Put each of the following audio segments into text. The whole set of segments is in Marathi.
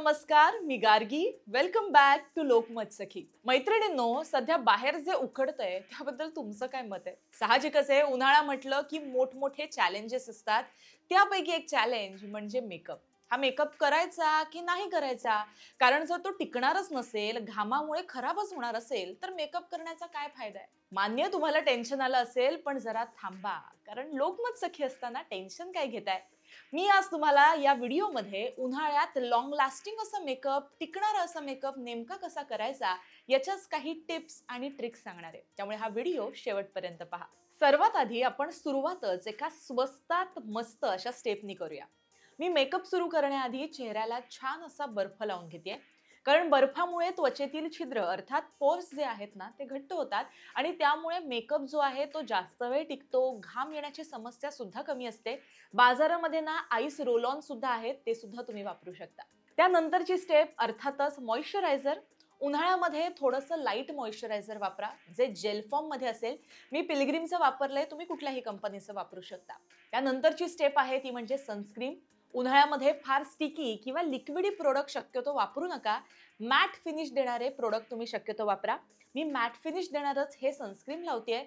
नमस्कार मी Gargi. Welcome back to Lokmat Sakhi मैत्रिणींनो सध्या बाहेर जे उखडतंय त्याबद्दल तुमचं काय मत आहे? साहजिकच आहे उन्हाळा म्हटलं की मोठमोठे चॅलेंजेस असतात. त्यापैकी एक चॅलेंज म्हणजे मेकअप हा मेकअप करायचा की नाही करायचा? कारण जर तो टिकणारच नसेल घामामुळे खराबच होणार असेल तर मेकअप करण्याचा काय फायदा आहे? मान्य तुम्हाला टेन्शन आलं असेल पण जरा थांबा. कारण लोकमत सखी असताना टेन्शन काय घेताय? मी आज तुम्हाला या व्हिडिओमध्ये उन्हाळ्यात लॉंग लास्टिंग असं मेकअप टिकणारा असा मेकअप नेमका कसा करायचा याच्याच काही टिप्स आणि ट्रिक्स सांगणार आहे. त्यामुळे हा व्हिडिओ शेवटपर्यंत पहा. सर्वात आधी आपण सुरुवातच एका स्वस्तात मस्त अशा स्टेपनी करूया. मी मेकअप सुरू करण्याआधी चेहऱ्याला छान असा बर्फ लावून घेते कारण बर्फामुळे त्वचेतील छिद्र अर्थात पोर्स जे आहेत ना ते घट्ट होतात आणि त्यामुळे मेकअप जो आहे तो जास्त वेळ टिकतो घाम येण्याची समस्या सुद्धा कमी असते. बाजारामध्ये ना आईस रोल ऑन सुद्धा आहेत ते सुद्धा तुम्ही वापरू शकता. त्यानंतरची स्टेप अर्थातच मॉइश्चरायझर. उन्हाळ्यामध्ये थोडंसं लाइट मॉइश्चरायझर वापरा जे जेल फॉर्ममध्ये असेल. मी पिलग्रीमचं वापरलंय तुम्ही कुठल्याही कंपनीचं वापरू शकता. त्यानंतरची स्टेप आहे ती म्हणजे सनस्क्रीन उन्हाळ्यामध्ये फार स्टिकी किंवा लिक्विडी प्रोडक्ट शक्यतो वापरू नका. मॅट फिनिश देणारे प्रोडक्ट तुम्ही शक्यतो वापरा. मी मॅट फिनिश देणारच हे सनस्क्रीन लावते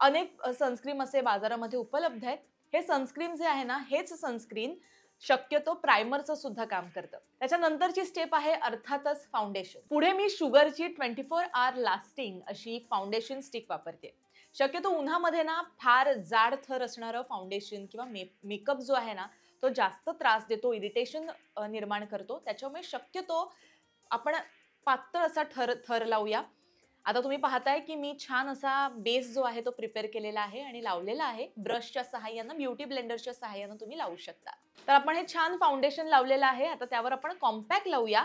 अनेक सनस्क्रीन असे बाजारामध्ये उपलब्ध आहेत. हे सनस्क्रीन जे आहे ना हेच सनस्क्रीन शक्यतो प्रायमरचं सुद्धा काम करतं. त्याच्यानंतरची स्टेप आहे अर्थातच फाउंडेशन पुढे मी शुगरची ट्वेंटी फोर आवर लास्टिंग अशी फाउंडेशन स्टिक वापरते. शक्यतो उन्हामध्ये ना फार जाड थर असणारं फाउंडेशन किंवा मे मेकअप जो आहे ना तो जास्त त्रास देतो इरिटेशन निर्माण करतो. त्याच्यामुळे शक्यतो आपण पातळ असा ठर थर लावूया. आता तुम्ही पाहताय की मी छान असा बेस जो आहे तो प्रिपेअर केलेला आहे आणि लावलेला आहे. ब्रशच्या सहाय्यानं ब्युटी ब्लेंडरच्या सहाय्यानं तुम्ही लावू शकता. तर आपण हे छान फाउंडेशन लावलेलं आहे. आता त्यावर आपण कॉम्पॅक्ट लावूया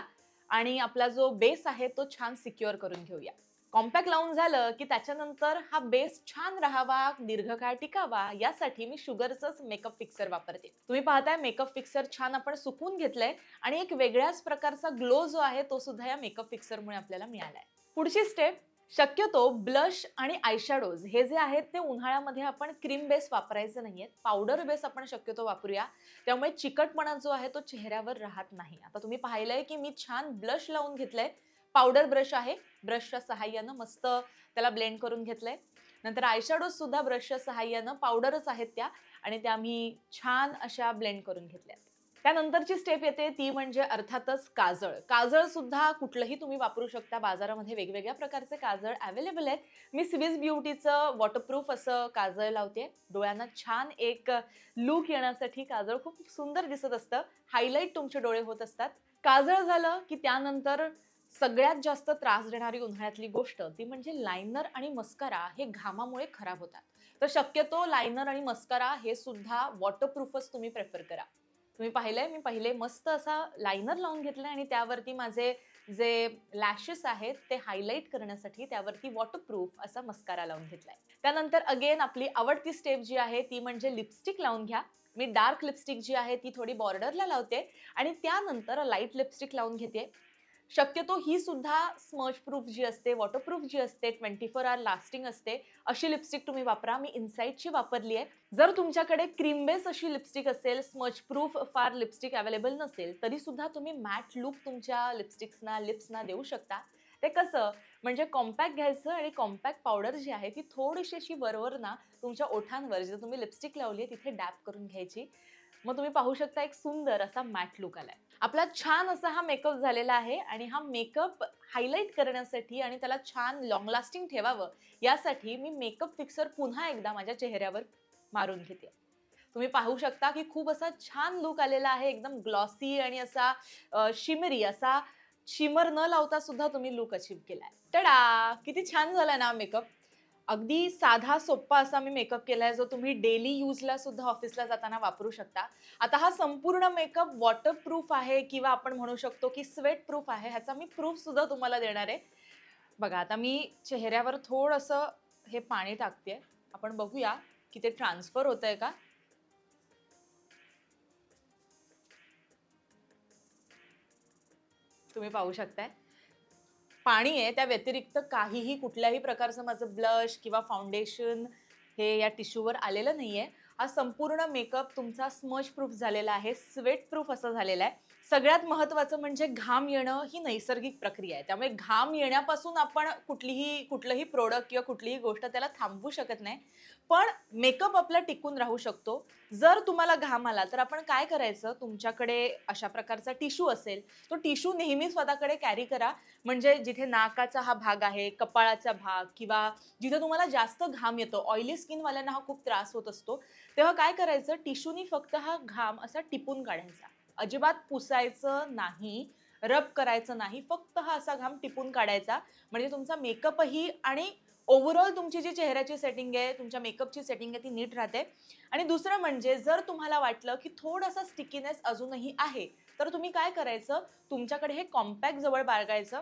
आणि आपला जो बेस आहे तो छान सिक्युअर करून घेऊया. कॉम्पॅक्ट लावून झालं की त्याच्यानंतर हा बेस छान राहावा दीर्घकाळ टिकावा यासाठी मी शुगरचंच मेकअप फिक्सर वापरते. तुम्ही पाहताय मेकअप फिक्सर छान आपण सुकून घेतलंय आणि एक वेगळ्याच प्रकारचा ग्लो जो आहे तो सुद्धा या मेकअप फिक्सरमुळे आपल्याला मिळालाय. पुढची स्टेप शक्यतो ब्लश आणि आयशॅडोज हे जे आहेत ते उन्हाळ्यामध्ये आपण क्रीम बेस वापरायचं आहेत पावडर बेस आपण शक्यतो वापरूया. त्यामुळे चिकटपणा जो आहे तो चेहऱ्यावर राहत नाही. आता तुम्ही पाहिलंय की मी छान ब्लश लावून घेतलंय. पावडर ब्रश आहे. ब्रशच्या सहाय्यानं मस्त त्याला ब्लेंड करून घेतलंय. नंतर आयशॅडोज सुद्धा ब्रशच्या सहाय्यानं पावडरच आहेत त्या आणि त्या मी छान अशा ब्लेंड करून घेतल्या त्यानंतरची स्टेप येते ती म्हणजे अर्थातच काजळ. काजळ सुद्धा कुठलंही तुम्ही वापरू शकता. बाजारामध्ये वेगवेगळ्या प्रकारचे काजळ अवेलेबल आहेत. मी स्विस ब्युटीचं वॉटरप्रूफ असं काजळ लावते. डोळ्यांना छान एक लुक येण्यासाठी काजळ खूप सुंदर दिसत असतं. हायलाईट तुमचे डोळे होत असतात. काजळ झालं की त्यानंतर सगळ्यात जास्त त्रास देणारी उन्हाळ्यातली गोष्ट ती म्हणजे लायनर आणि मस्कारा हे घामामुळे खराब होतात. तर शक्यतो लायनर आणि मस्कारा हे सुद्धा वॉटरप्रूफच तुम्ही प्रेफर करा. तुम्ही पाहिलंय? मी पहिले मस्त असा लायनर लावून घेतलाय आणि त्यावरती माझे जे लॅशेस आहेत ते हायलाईट करण्यासाठी त्यावरती वॉटरप्रूफ असा मस्कारा लावून घेतलाय. त्यानंतर अगेन आपली आवडती स्टेप जी आहे ती म्हणजे लिपस्टिक लावून घ्या. मी डार्क लिपस्टिक जी आहे ती थोडी बॉर्डरला लावते आणि त्यानंतर लाइट लिपस्टिक लावून घेते. शक्यतो ही सुद्धा स्मच प्रूफ जी असते वॉटरप्रूफ जी असते ट्वेंटी फोर आवर लास्टिंग असते अशी लिपस्टिक तुम्ही वापरा. मी इन्साईटची वापरली आहे. जर तुमच्याकडे क्रीम बेस अशी लिपस्टिक असेल स्मच प्रूफ फार लिपस्टिक अवेलेबल नसेल तरी सुद्धा तुम्ही मॅट लुक तुमच्या लिपस्टिक्सना लिप्सना देऊ शकता. ते कसं म्हणजे कॉम्पॅक्ट घ्यायचं आणि कॉम्पॅक्ट पावडर जी आहे ती थोडीशी अशी वरवर ना तुमच्या ओठांवर जिथे तुम्ही लिपस्टिक लावली आहे तिथे डॅप करून घ्यायची. मग तुम्ही पाहू शकता एक सुंदर असा मॅट लुक आलाय. आपला छान असा हा मेकअप झालेला आहे आणि हा मेकअप हायलाईट करण्यासाठी आणि त्याला छान लॉंग लास्टिंग ठेवावं यासाठी मी मेकअप फिक्सर पुन्हा एकदा माझ्या चेहऱ्यावर मारून घेते. तुम्ही पाहू शकता की खूप असा छान लुक आलेला आहे एकदम ग्लॉसी आणि असा शिमरी असा शिमर न लावता सुद्धा तुम्ही लुक अचीव केलाय. टडा किती छान झालाय ना मेकअप अगदी साधा सोप्पा असा मी मेकअप केला आहे जो तुम्ही डेली यूजला सुद्धा ऑफिसला जाताना वापरू शकता. आता हा संपूर्ण मेकअप वॉटर प्रूफ आहे किंवा आपण म्हणू शकतो की स्वेट प्रूफ आहे ह्याचा मी प्रूफ सुद्धा तुम्हाला देणार आहे. बघा आता मी चेहऱ्यावर थोडंसं हे पाणी टाकते आपण बघूया की ते ट्रान्सफर होत आहे का? तुम्ही पाहू शकताय. पाणी आहे त्या व्यतिरिक्त काहीही कुठल्याही प्रकारचं माझं ब्लश किंवा फाउंडेशन हे या टिश्यूवर आलेलं नाही आहे हा संपूर्ण मेकअप तुमचा स्मच प्रूफ झालेला आहे स्वेट प्रूफ असा झालेला आहे. सगळ्यात महत्वाचं म्हणजे घाम येणं ही नैसर्गिक प्रक्रिया आहे. त्यामुळे घाम येण्यापासून आपण कुठलीही कुठलंही प्रोडक्ट किंवा कुठलीही गोष्ट त्याला थांबवू शकत नाही. पण मेकअप आपला टिकून राहू शकतो. जर तुम्हाला घाम आला तर आपण काय करायचं? तुमच्याकडे अशा प्रकारचा टिश्यू असेल तो टिश्यू नेहमी स्वतःकडे कॅरी करा. म्हणजे जिथे नाकाचा हा भाग आहे कपाळाचा भाग किंवा जिथे तुम्हाला जास्त घाम येतो ऑइली स्किनवाल्यांना हा खूप त्रास होत असतो. तेव्हा काय करायचं? टिश्यूनी फक्त हा घाम असा टिपून काढायचा. अजिबात पुसायचं नाही रब करायचं नाही फक्त हा असा घाम टिपून काढायचा. म्हणजे तुमचा मेकअपही आणि ओव्हरऑल तुमची जी चेहऱ्याची सेटिंग आहे तुमच्या मेकअपची सेटिंग आहे ती नीट राहते. आणि दुसरं म्हणजे जर तुम्हाला वाटलं की थोडासा स्टिकीनेस अजूनही आहे तर तुम्ही काय करायचं? तुमच्याकडे हे कॉम्पॅक्ट जवळ बाळगायचं.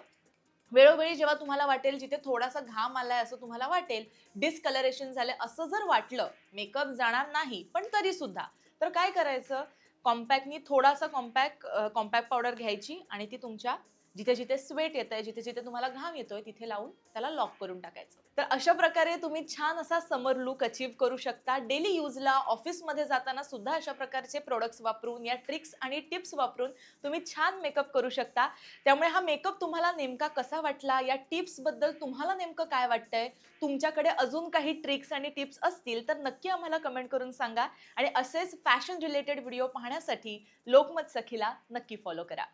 वेळोवेळी जेव्हा तुम्हाला वाटेल जिथे थोडासा घाम आलाय असं तुम्हाला वाटेल डिस्कलरेशन झालं असं जर वाटलं मेकअप जाणार नाही पण तरी सुद्धा. तर काय करायचं? कॉम्पॅक्टनी थोडासा कॉम्पॅक्ट कॉम्पॅक्ट पावडर घ्यायची आणि ती तुमच्या जिथे जिथे स्वेट येत आहे जिथे जिथे तुम्हाला घाम येतोय तिथे लावून त्याला लॉक करून टाकायचं. तर अशा प्रकारे तुम्ही छान असा समर लुक अचीव करू शकता. डेली यूजला ऑफिसमध्ये जाताना सुद्धा अशा प्रकारचे प्रोडक्ट्स वापरून या ट्रिक्स आणि टिप्स वापरून तुम्ही छान मेकअप करू शकता. त्यामुळे हा मेकअप तुम्हाला नेमका कसा वाटला? या टिप्सबद्दल तुम्हाला नेमकं काय वाटतंय? तुमच्याकडे अजून काही ट्रिक्स आणि टिप्स असतील तर नक्की आम्हाला कमेंट करून सांगा. आणि असेच फॅशन रिलेटेड व्हिडिओ पाहण्यासाठी लोकमत सखीला नक्की फॉलो करा.